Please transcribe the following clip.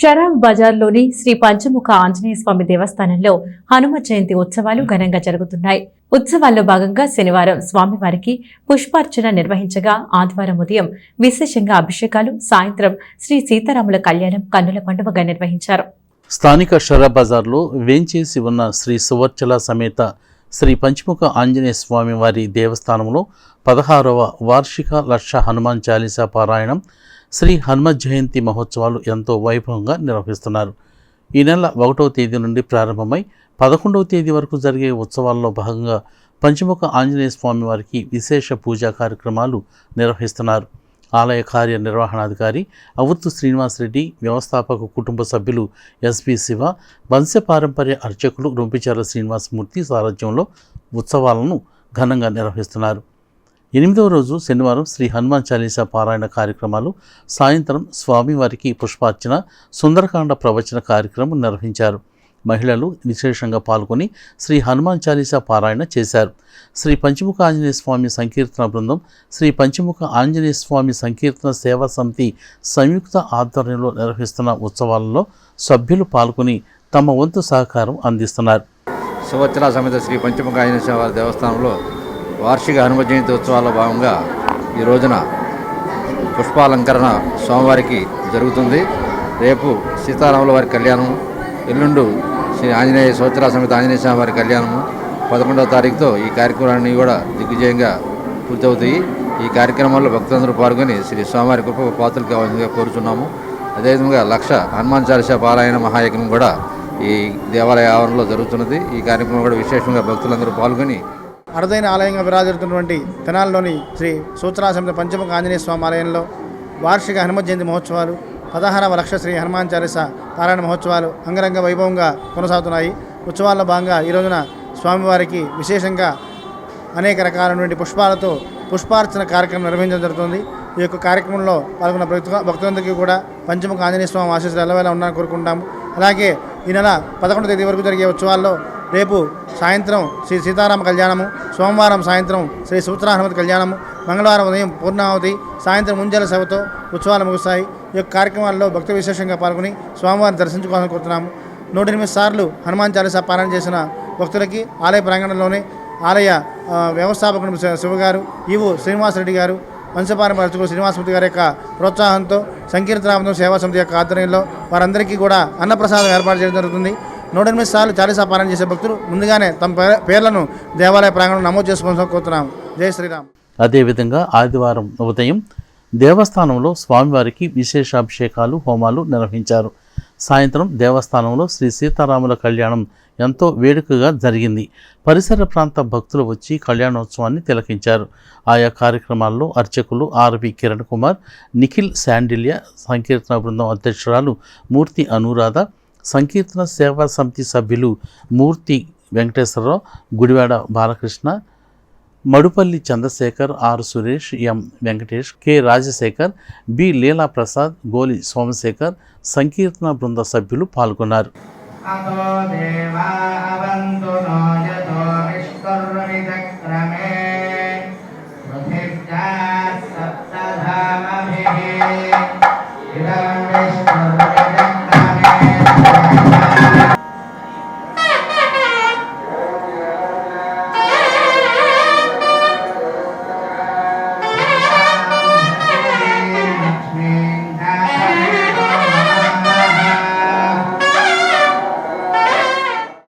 షరాఫ్ బజార్లోని శ్రీ పంచముఖ ఆంజనేయ స్వామి దేవస్థానంలో హనుమ జయంతి ఉత్సవాలు ఘనంగా జరుగుతున్నాయి. ఉత్సవాల్లో భాగంగా శనివారం స్వామివారికి పుష్పార్చన నిర్వహించగా ఆదివారం ఉదయం విశేషంగా అభిషేకాలు సాయంత్రం శ్రీ సీతారాముల కళ్యాణం కన్నుల పండుగగా నిర్వహించారు. స్థానిక షరా బజార్లో వేంచేసి ఉన్న శ్రీ సువర్చల సమేత శ్రీ పంచముఖ ఆంజనేయ స్వామి వారి దేవస్థానంలో పదహారవ వార్షిక లక్ష హనుమాన్ చాలీసా పారాయణం శ్రీ హనుమత్ జయంతి మహోత్సవాలు ఎంతో వైభవంగా నిర్వహిస్తున్నారు. ఈ నెల ఒకటవ తేదీ నుండి ప్రారంభమై పదకొండవ తేదీ వరకు జరిగే ఉత్సవాల్లో భాగంగా పంచముఖ ఆంజనేయ స్వామి వారికి విశేష పూజా కార్యక్రమాలు నిర్వహిస్తున్నారు. ఆలయ కార్యనిర్వహణాధికారి అవత్తు శ్రీనివాసరెడ్డి వ్యవస్థాపక కుటుంబ సభ్యులు ఎస్పి శివ వంశపారంపర్య అర్చకులు రొంపిచర్ల శ్రీనివాసమూర్తి సారథ్యంలో ఉత్సవాలను ఘనంగా నిర్వహిస్తున్నారు. ఎనిమిదవ రోజు శనివారం శ్రీ హనుమాన్ చాలీసా పారాయణ కార్యక్రమాలు. సాయంత్రం స్వామివారికి పుష్పార్చన సుందరకాండ ప్రవచన కార్యక్రమం నిర్వహించారు. మహిళలు విశేషంగా పాల్గొని శ్రీ హనుమాన్ చాలీసా పారాయణ చేశారు. శ్రీ పంచముఖ ఆంజనేయ స్వామి సంకీర్తన బృందం శ్రీ పంచముఖ ఆంజనేయ స్వామి సంకీర్తన సేవా సమితి సంయుక్త ఆధ్వర్యంలో నిర్వహిస్తున్న ఉత్సవాలలో సభ్యులు పాల్గొని తమ వంతు సహకారం అందిస్తున్నారు. సువత్సల సమేత శ్రీ పంచముఖ ఆంజనేయ స్వామి దేవస్థానంలో వార్షిక హనుమ జయంతి ఉత్సవాల్లో భాగంగా ఈ రోజున పుష్పాలంకరణ స్వామివారికి జరుగుతుంది. రేపు సీతారాముల వారి కళ్యాణం ఎల్లుండు శ్రీ ఆంజనేయ సువత్సల సమేత ఆంజనేయ స్వామి వారి కళ్యాణము. పదకొండవ తారీఖుతో ఈ కార్యక్రమాన్ని కూడా దిగ్విజయంగా పూర్తవుతాయి. ఈ కార్యక్రమాల్లో భక్తులందరూ పాల్గొని శ్రీ స్వామివారి గొప్ప పాత్రలు కావాల్సిందిగా కోరుచున్నాము. అదేవిధంగా లక్ష హనుమాన్ చాలీసా పారాయణ మహాయజ్ఞం కూడా ఈ దేవాలయ ఆవరణలో జరుగుతున్నది. ఈ కార్యక్రమం కూడా విశేషంగా భక్తులందరూ పాల్గొని అరుదైన ఆలయంగా విరాజిల్లుతున్నటువంటి తెనాలిలోని శ్రీ సూత్రాసమిత పంచముఖ ఆంజనేయ స్వామి ఆలయంలో వార్షిక హనుమ జయంతి మహోత్సవాలు పదహారవ లక్ష శ్రీ హనుమాన్ చాలీస పారాయణ మహోత్సవాలు అంగరంగ వైభవంగా కొనసాగుతున్నాయి. ఉత్సవాల్లో భాగంగా ఈ రోజున స్వామివారికి విశేషంగా అనేక రకాలైనటువంటి పుష్పాలతో పుష్పార్చన కార్యక్రమం నిర్వహించడం జరుగుతుంది. ఈ యొక్క కార్యక్రమంలో పాల్గొన్న భక్తు- భక్తులందరికీ కూడా పంచముఖ ఆంజనేయ స్వామి ఆశీస్సులు ఎలా ఉన్నారని కోరుకుంటాము. అలాగే ఈ నెల పదకొండు తేదీ వరకు జరిగే ఉత్సవాల్లో రేపు సాయంత్రం శ్రీ సీతారామ కళ్యాణము సోమవారం సాయంత్రం శ్రీ సూత్రాహనుమతి కళ్యాణము మంగళవారం ఉదయం పూర్ణావతి సాయంత్రం ముంజల సేవతో ఉత్సవాలు ముగుస్తాయి. ఈ యొక్క కార్యక్రమాల్లో భక్త విశేషంగా పాల్గొని స్వామివారిని దర్శించుకోవాలని కోరుతున్నాము. నూట ఎనిమిది సార్లు హనుమాన్ చాలీసా పారాయణ చేసిన భక్తులకి ఆలయ ప్రాంగణంలోనే ఆలయ వ్యవస్థాపకుడు శివగారు ఈవు శ్రీనివాసరెడ్డి గారు వంశపారంపర్య అర్చకుడు శ్రీనివాసమూర్తి గారి యొక్క ప్రోత్సాహంతో సంకీర్తనామం సేవా సమితి యొక్క ఆధ్వర్యంలో వారందరికీ కూడా అన్నప్రసాదం ఏర్పాటు చేయడం జరుగుతుంది. నూట ఎనిమిది సార్లు చాలీసా పారాయణ చేసే భక్తులు ముందుగానే తమ పేర్లను దేవాలయ ప్రాంగణం నమోదు చేసుకోవాలని కోరుతున్నాం. జై శ్రీరామ్. అదేవిధంగా ఆదివారం ఉదయం దేవస్థానంలో స్వామివారికి విశేషాభిషేకాలు హోమాలు నిర్వహించారు. సాయంత్రం దేవస్థానంలో శ్రీ సీతారాముల కళ్యాణం ఎంతో వేడుకగా జరిగింది. పరిసర ప్రాంత భక్తులు వచ్చి కళ్యాణోత్సవాన్ని తిలకించారు. ఆయా కార్యక్రమాల్లో అర్చకులు ఆర్వి కిరణ్ కుమార్ నిఖిల్ శాండిల్య సంకీర్తన బృందం అధ్యక్షురాలు మూర్తి అనురాధ సంకీర్తన సేవా సమితి సభ్యులు Murthy Venkateswararao Gudivada Balakrishna Madupalli Chandrasekhar R Suresh M Venkatesh K Rajasekhar B Leela Prasad Goli Somasekhar సంకీర్తన బృంద సభ్యులు పాల్గొన్నారు. దేవా